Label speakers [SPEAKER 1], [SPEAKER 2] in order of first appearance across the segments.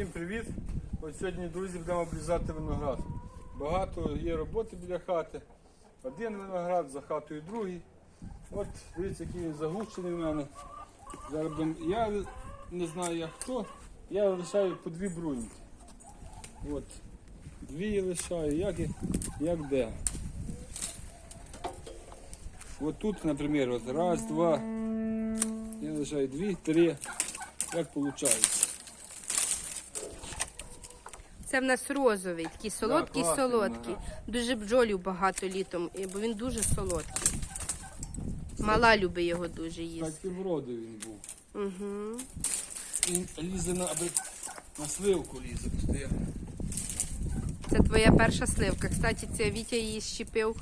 [SPEAKER 1] Всім привіт! Ось сьогодні, друзі, будемо обрізати виноград. Багато є роботи біля хати. Один виноград, за хатою другий. От дивіться, який загущений в мене. Зараз будемо- я не знаю як хто, я лишаю по дві бруньки. От. Дві лишаю, як, і- як де. От тут, наприклад, от раз, два. Я лишаю дві, три. Як виходить?
[SPEAKER 2] Це в нас розовий, такий солодкий,
[SPEAKER 1] класний
[SPEAKER 2] солодкий.
[SPEAKER 1] виноград.
[SPEAKER 2] Дуже бджолів багато літом, бо він дуже солодкий. Мала любить його дуже їсти.
[SPEAKER 1] Так і вроди він був.
[SPEAKER 2] Угу.
[SPEAKER 1] Він лізе на, на сливку лізе постійно.
[SPEAKER 2] Це твоя перша сливка. Кстати, це Вітя її щепив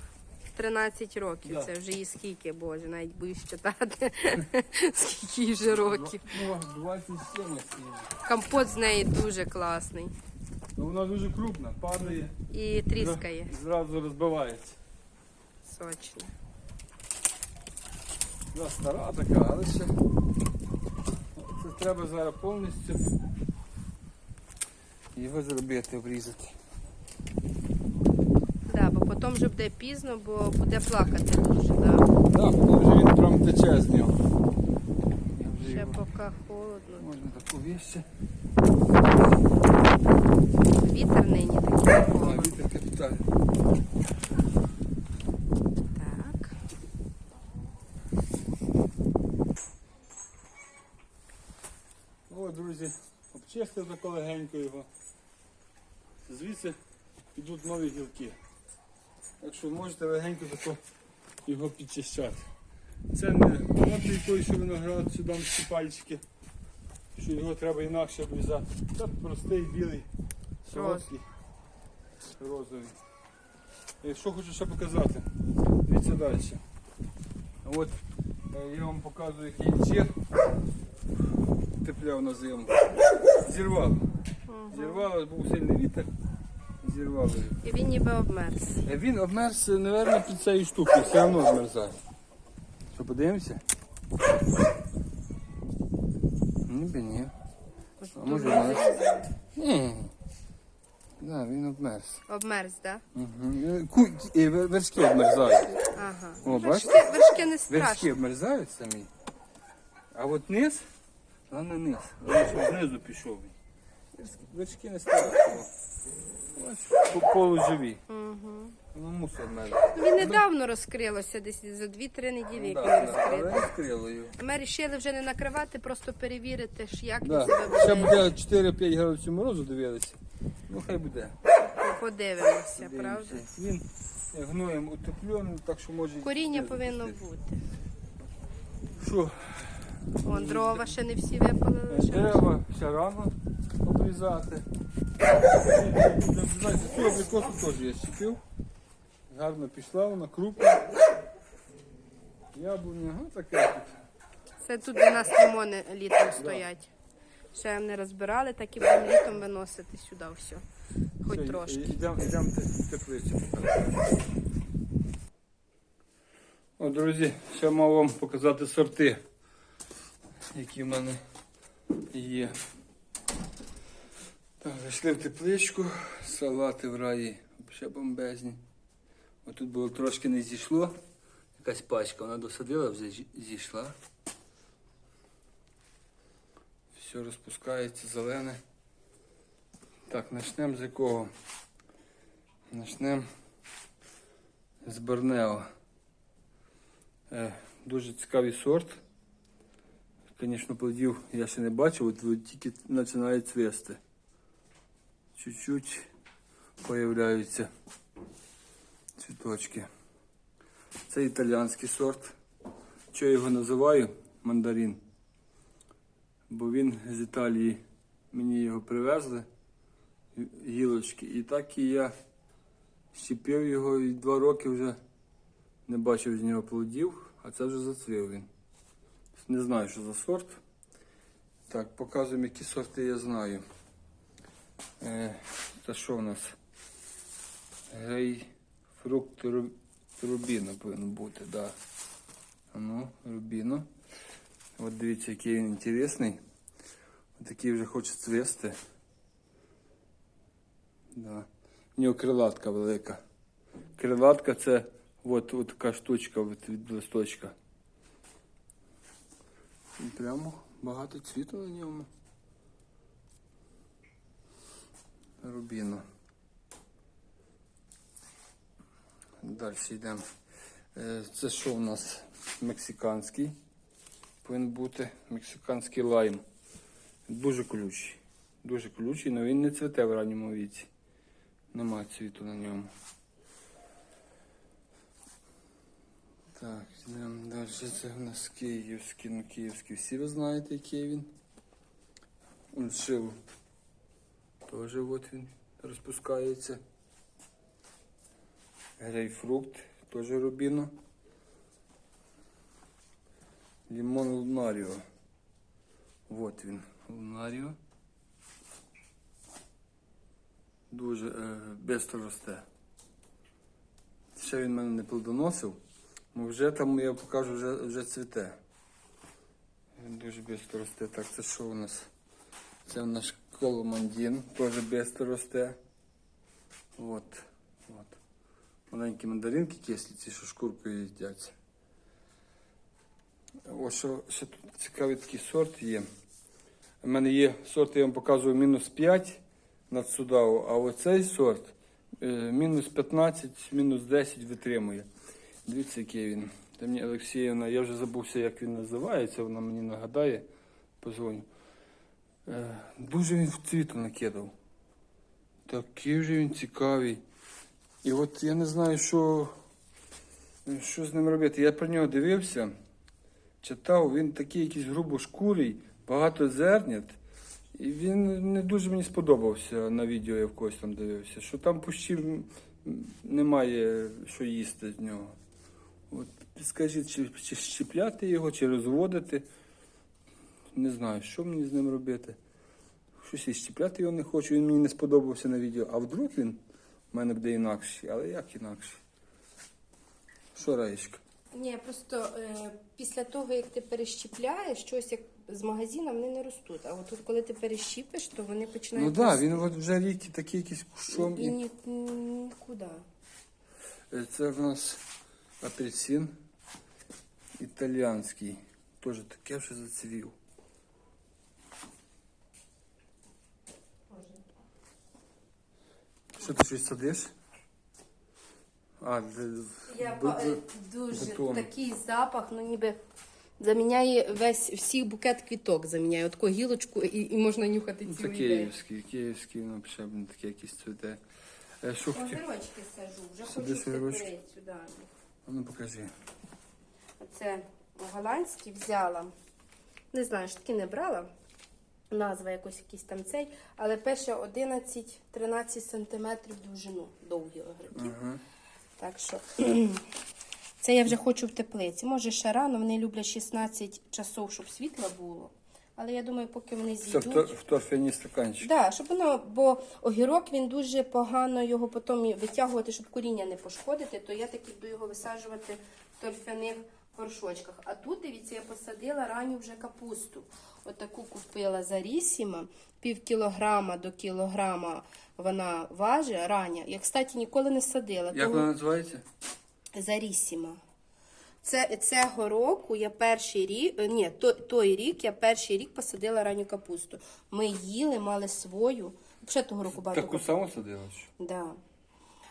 [SPEAKER 2] 13 років.
[SPEAKER 1] Да.
[SPEAKER 2] Це вже їй скільки, боже, навіть боюсь читати. скільки їй вже років.
[SPEAKER 1] Ну, 27.
[SPEAKER 2] Компот з неї дуже класний.
[SPEAKER 1] Ну, вона дуже крупна, падає.
[SPEAKER 2] І тріскає.
[SPEAKER 1] Зразу розбивається.
[SPEAKER 2] Сочно.
[SPEAKER 1] Вона стара така, але ще. Це треба зараз повністю його зробити, обрізати.
[SPEAKER 2] Да, бо потім вже буде пізно, бо буде плакати дуже. Да.
[SPEAKER 1] Так, вже він прям тече з нього.
[SPEAKER 2] Ще поки холодно.
[SPEAKER 1] Можна таку віще.
[SPEAKER 2] Вітер нині такий.
[SPEAKER 1] На вітер капітальний.
[SPEAKER 2] Так.
[SPEAKER 1] О, друзі, обчистив тако легенько його. Звідси йдуть нові гілки. Так що можете легенько тако його підчищати. Це не мотрий той, що виноград, що там пальчики, що його треба інакше обрізати. Це простий білий, солодкий, розовий. І що хочу ще показати, дивіться далі. От е, я вам показую кінчик тепляв на зиму. Зірвав. Зірвало, був сильний вітер. Зірвало.
[SPEAKER 2] І він ніби обмерз.
[SPEAKER 1] Е, Він обмерз, мабуть, під цією штукою, все одно змерзає. Що, подивимося? Ніби ні. А може обмерз? Ні. Да, він обмерз.
[SPEAKER 2] Обмерз, так?
[SPEAKER 1] Угу. Ку... е, вер- Вершки обмерзають.
[SPEAKER 2] Ага.
[SPEAKER 1] О,
[SPEAKER 2] вершки,
[SPEAKER 1] бачите?
[SPEAKER 2] вершки не
[SPEAKER 1] Вершки
[SPEAKER 2] страшно.
[SPEAKER 1] обмерзають самі. А от низ, головне низ. Головне, знизу пішов. він. Вершки- Вершки не страшно. Ось по- полуживі.
[SPEAKER 2] Угу.
[SPEAKER 1] Воно мусить обмерзти.
[SPEAKER 2] Він недавно розкрилося, десь за 2-3 неділі, як
[SPEAKER 1] Да,
[SPEAKER 2] він
[SPEAKER 1] да,
[SPEAKER 2] розкрив.
[SPEAKER 1] але розкрило його.
[SPEAKER 2] Ми вирішили вже не накривати, просто перевірити, ж, як він
[SPEAKER 1] Да.
[SPEAKER 2] себе
[SPEAKER 1] Ще
[SPEAKER 2] буде.
[SPEAKER 1] буде 4-5 градусів морозу дивилися. Ну хай буде.
[SPEAKER 2] Подивимося, правда?
[SPEAKER 1] Він е, гноєм утеплений, так що може...
[SPEAKER 2] Коріння повинно бути.
[SPEAKER 1] Що,
[SPEAKER 2] Вон дрова ще не всі випали.
[SPEAKER 1] Е. Дерева ще рано обрізати. Цю абрикосу теж я щепив. Гарно пішла, вона крупна. Яблуня, ну таке тут.
[SPEAKER 2] Це тут у нас лимони літом стоять. Ще не розбирали, так і будемо літом виносити сюди все. Хоч
[SPEAKER 1] Все,
[SPEAKER 2] трошки.
[SPEAKER 1] Йдемо теплицю. О, друзі, ще мав вам показати сорти, які в мене є. Так, зайшли в тепличку, салати в раї ще бомбезні. Отут було трошки не зійшло. Якась пачка, вона досадила, вже зійшла. Все розпускається зелене. Так, почнемо з якого? Почнемо з Борнео. Е, дуже цікавий сорт. Звісно, плодів я ще не бачив, от тільки починає цвісти. Чуть-чуть появляються цвіточки. Це італіанський сорт. Що я його називаю? Мандарин. Бо він з Італії мені його привезли гілочки. І так і я щепив його і два роки вже не бачив з нього плодів, а це вже зацвів він. Не знаю, що за сорт. Так, показуємо, які сорти я знаю. Е, це що в нас? Гей, фрукт рубіно повинен бути, да. Ну, рубіно. От дивіться, який він інтересний. Отакий вже хоче цвісти. Да. У нього крилатка велика. Крилатка це от, от така штучка от від листочка. Прямо багато цвіту на ньому. Рубіно. Далі йдемо. Е, Це що у нас? Мексиканський. Повинен бути мексиканський лайм. Дуже колючий. Дуже колючий, але він не цвіте в ранньому віці. Нема цвіту на ньому. Так, йдемо далі. Це у нас київський, ну київський. Всі ви знаєте, який він. Он шив. Теж от він розпускається. Грейпфрукт, теж рубіно. Лімон лунаріо. Вот він, лунаріо. Дуже е, бистро росте. Ще він мене не плодоносив, але вже там я покажу, вже, вже цвіте. Він дуже швидко росте. Так, це що у нас? Це наш коломандін, теж швидко росте. От, от. Маленькі мандаринки кислі, ці, що шкуркою їдяться. Ось що, ще тут цікавий такий сорт є. У мене є сорт, я вам показую мінус 5 над Судаву, а оцей сорт е, мінус 15, мінус 10 витримує. Дивіться, який він. Та мені Олексіївна, я вже забувся, як він називається, вона мені нагадає, позвоню. Е, дуже він в цвіту накидав. Такий вже він цікавий. І от я не знаю, що, що з ним робити. Я про нього дивився, читав, він такий якийсь грубошкурий, багато зернят. І він не дуже мені сподобався на відео, я в когось там дивився, що там м, немає що їсти з нього. От скажіть, чи, чи щепляти його, чи розводити. Не знаю, що мені з ним робити. Щось і щепляти його не хочу, він мені не сподобався на відео. А вдруг він в мене буде інакший, але як інакший? Що, Раєчка?
[SPEAKER 2] Ні, просто е, після того, як ти перещіпляєш, щось як з магазину вони не ростуть. А от коли ти перещіпиш, то вони починають.
[SPEAKER 1] Ну так, да,
[SPEAKER 2] рости.
[SPEAKER 1] він от вже рік такий якийсь кущом.
[SPEAKER 2] і
[SPEAKER 1] І...
[SPEAKER 2] ні, нікуди.
[SPEAKER 1] Е, Це в нас апельсин італіанський. Теж таке вже зацвів. Що ти щось садиш? А,
[SPEAKER 2] Я е, дуже
[SPEAKER 1] бутон.
[SPEAKER 2] такий запах, ну ніби заміняє весь всі букет квіток, заміняє От таку гілочку і, і можна нюхати
[SPEAKER 1] Ну, Це
[SPEAKER 2] цілий день.
[SPEAKER 1] київський, київський, ну, ще блін, таке якийсь цвіте. Е, Що хотів?
[SPEAKER 2] Огірочки сажу, вже хочу.
[SPEAKER 1] А ну покажи.
[SPEAKER 2] Оце голландський взяла. Не знаю, що таки не брала. Назва якось якийсь там цей, але пише 11-13 сантиметрів довжину довгі огірки.
[SPEAKER 1] Ага.
[SPEAKER 2] Так що це я вже хочу в теплиці. Може ще рано, вони люблять 16 часов, щоб світла було. Але я думаю, поки вони
[SPEAKER 1] Це в,
[SPEAKER 2] зійдуть.
[SPEAKER 1] тор- в торфяні стаканчики.
[SPEAKER 2] Да, щоб воно, бо огірок він дуже погано його потім витягувати, щоб коріння не пошкодити, то я таки буду його висаджувати в торфяних горшочках. А тут, дивіться, я посадила ранню вже капусту. Отаку купила зарісіма, пів кілограма до кілограма вона важить рання. Я, кстати, ніколи не садила.
[SPEAKER 1] Як вона називається?
[SPEAKER 2] Зарісіма. Це, цього року я перший рік, е, ні, той, той рік я перший рік посадила ранню капусту. Ми їли, мали свою. Ще того року багато
[SPEAKER 1] Таку саму садила?
[SPEAKER 2] Да.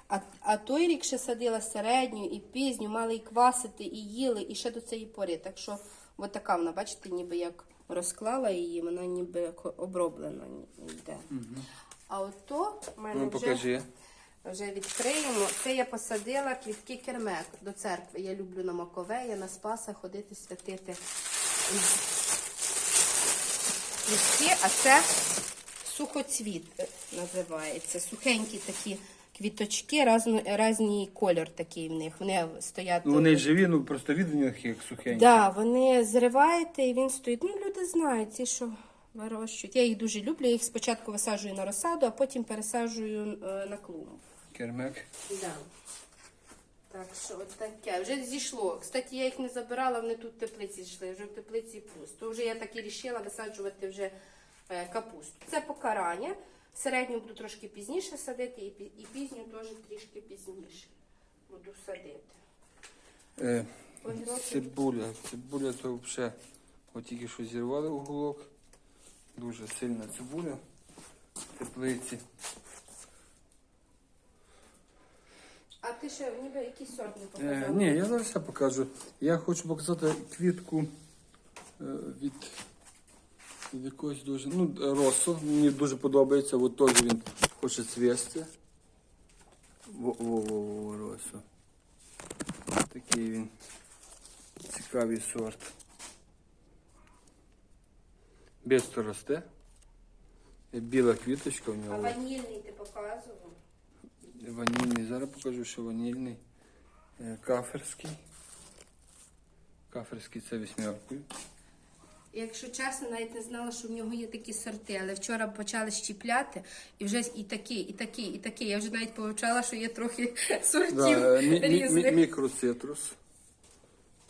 [SPEAKER 2] А, а той рік ще садила середню і пізню, мали і квасити, і їли, і ще до цієї пори. Так що, от така вона, бачите, ніби як розклала її, вона ніби як оброблена йде. А ото в мене
[SPEAKER 1] Ну
[SPEAKER 2] вже
[SPEAKER 1] покажи.
[SPEAKER 2] вже відкриємо. Це я посадила квітки кермек до церкви. Я люблю на Маковея, на Спаса ходити святити квітки, а це сухоцвіт е, називається. Сухенькі такі квіточки, разно, різний колір такий в них. Вони стоять.
[SPEAKER 1] Ну вони живі, ну просто від них як сухенькі.
[SPEAKER 2] Да, вони зриваєте і він стоїть. Ну, люди знають, ці, що вирощують. Я їх дуже люблю. Я їх спочатку висаджую на розсаду, а потім пересаджую е, на клумбу.
[SPEAKER 1] Кермек.
[SPEAKER 2] Да. Так що от таке. Вже зійшло. Кстати, я їх не забирала, вони тут в теплиці зійшли, вже в теплиці пусто. Вже я так і рішила висаджувати вже е, капусту. Це покарання. Середню буду трошки пізніше садити, і, пізню теж трішки пізніше буду садити.
[SPEAKER 1] Е, цибуля. Цибуля то взагалі от тільки що зірвали уголок. Дуже сильна цибуля в теплиці.
[SPEAKER 2] А ти ще ніби якийсь сорт не
[SPEAKER 1] Е, ні, я зараз ще покажу. Я хочу показати квітку е, від, від якогось дуже. Ну, росу. Мені дуже подобається. От теж він хоче цвісти. Во-во-во, росу. Такий він цікавий сорт. Бесто росте. Біла квіточка в
[SPEAKER 2] А ванільний ти показував?
[SPEAKER 1] Ванільний. Зараз покажу, що ванільний. Е, Каферський. Каферський це вісьмеркою.
[SPEAKER 2] Якщо чесно, навіть не знала, що в нього є такі сорти, але вчора почали щіпляти, і вже і такі, і такі, і такі. Я вже навіть повчала, що є трохи сортів
[SPEAKER 1] Да, е, мі- мі- мі- мікроцитрус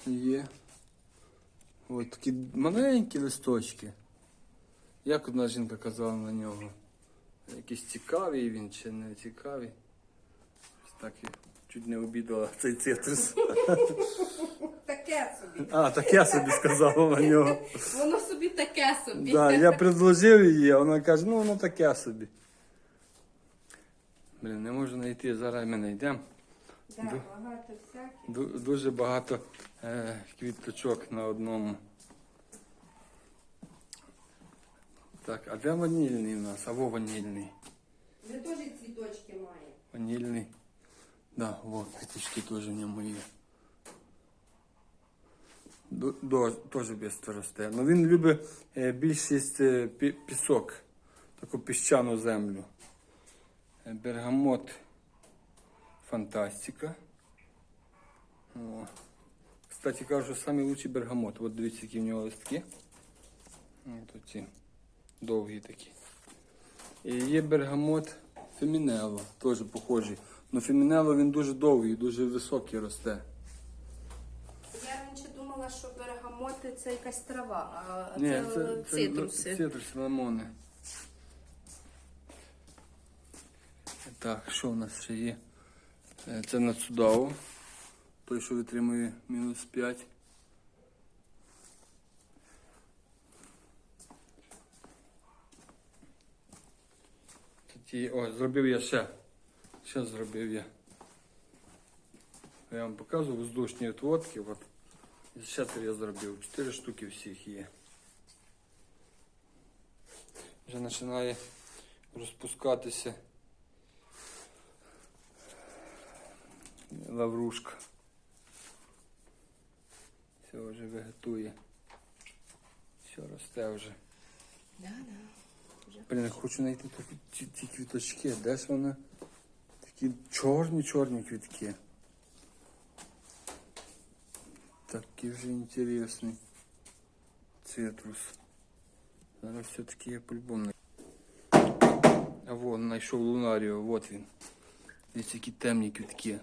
[SPEAKER 1] є. Ось такі маленькі листочки. Як одна жінка казала на нього? Якийсь цікавий він чи не цікавий. Ось Так і чуть не обідала цей цитрус.
[SPEAKER 2] Таке собі.
[SPEAKER 1] А, так я собі сказала на нього.
[SPEAKER 2] Воно собі таке собі.
[SPEAKER 1] Да, я предложив її, а вона каже, ну воно таке собі. Блін, не можу знайти, зараз ми знайдемо.
[SPEAKER 2] Да, багато всяких.
[SPEAKER 1] Дуже багато е, квіточок на одному. Так, а де ванільний у нас? Або ванільний.
[SPEAKER 2] Ми теж цвіточки маємо.
[SPEAKER 1] Ванільний. Да, во, квіточки теж в ньому є. До- до- Теж без росте. Ну він любить е, більшість е, пі- пісок, таку піщану землю. Е, Бергамот фантастика. О. Кстати, кажу, самий лучший бергамот. От дивіться, які в нього листки. От ці довгі такі. І є бергамот фемінело, теж похожий. Ну фемінело він дуже довгий, дуже високий росте.
[SPEAKER 2] Я раніше думала, що бергамоти це якась трава, а
[SPEAKER 1] Ні,
[SPEAKER 2] це,
[SPEAKER 1] це, це
[SPEAKER 2] цитруси.
[SPEAKER 1] Цитруси, лимони. Так, що у нас ще є? Е, Це нацудаву. Той, що витримує мінус 5. Ті, о, зробив я ще. Ще зробив я. Я вам показую воздушні отводки. От. Ще три я зробив. Чотири штуки всіх є. Вже починає розпускатися лаврушка. Все вже вегетує. Все росте вже. Блін, я хочу знайти ці, ці квіточки. Де ж вони? Такі чорні-чорні квітки. Такий вже інтересний. Цитрус. Зараз все-таки я по-любому. А вон, знайшов лунаріо, вот він. Десь які темні квітки.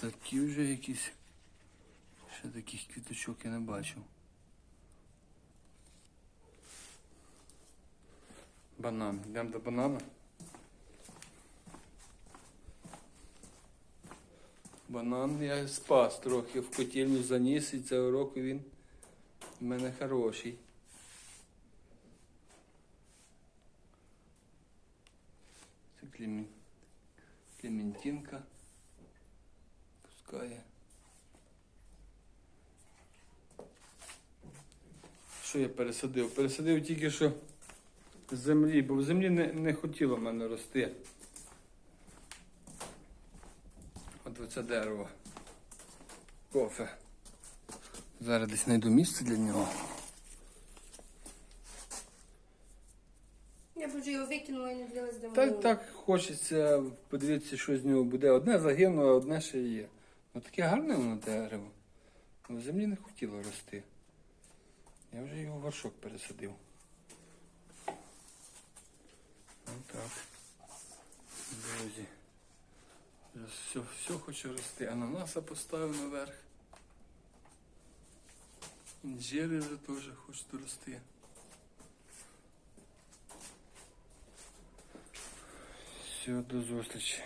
[SPEAKER 1] Такі вже якісь. Ще таких квіточок я не бачив. Банан. Йдемо до банана. Банан я спас трохи в котельню заніс і цього року він в мене хороший. Це клемін... клементинка. Пускає. Що я пересадив? Пересадив тільки що землі, бо в землі не, не хотіло в мене рости. От оце дерево. Кофе. Зараз десь знайду місце для нього.
[SPEAKER 2] Я б вже його викинула і не дивилась, де.
[SPEAKER 1] Так, так хочеться подивитися, що з нього буде. Одне загинуло, а одне ще є. Ну таке гарне воно дерево. В землі не хотіло рости. Я вже його в горшок пересадив. Так. Друзі. Все все хоче рости. Ананаса поставив наверх. Джелі вже теж хочуть рости. Все, до зустрічі.